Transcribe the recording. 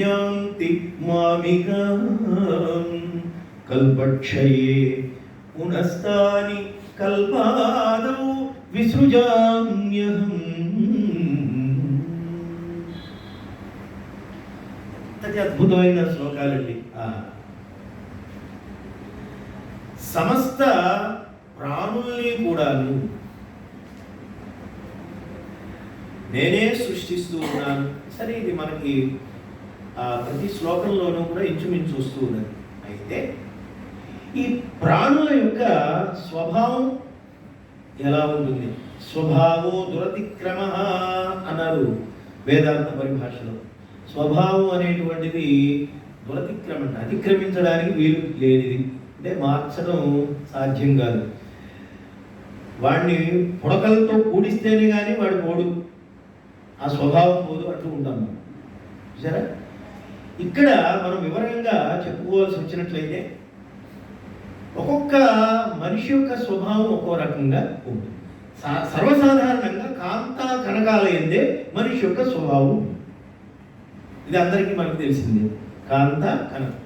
యాంతి మామిగా కల్పక్షయే పునస్తాని కల్పాదౌ విసృజామ్యహం అంతటి అద్భుతమైన శ్లోకాలండి. సమస్త ప్రాణుల్ని కూడాను నేనే సృష్టిస్తూ ఉన్నాను. సరే ఇది మనకి ప్రతి శ్లోకంలోనూ కూడా ఇంచుమించు వస్తూ ఉన్నది. అయితే ఈ ప్రాణుల యొక్క స్వభావం ఎలా ఉంటుంది? స్వభావో దురతిక్రమ అన్నారు వేదాంత పరిభాషలో. స్వభావం అనేటువంటిది దురతిక్రమణ అతిక్రమించడానికి వీలు లేనిది. అంటే మార్చడం సాధ్యం కాదు. వాడిని పుడకలతో కూడిస్తేనే కానీ వాడు పోడు. ఆ స్వభావం పోదు అట్లు ఉంటాం సరే ఇక్కడ మనం వివరంగా చెప్పుకోవాల్సి వచ్చినట్లయితే ఒక్కొక్క మనిషి యొక్క స్వభావం ఒక్కో రకంగా ఉంటుంది సర్వసాధారణంగా కాంత కనకాలయందే మనిషి యొక్క స్వభావం. ఇది అందరికీ మనకు తెలిసిందే. కాంత కనకం.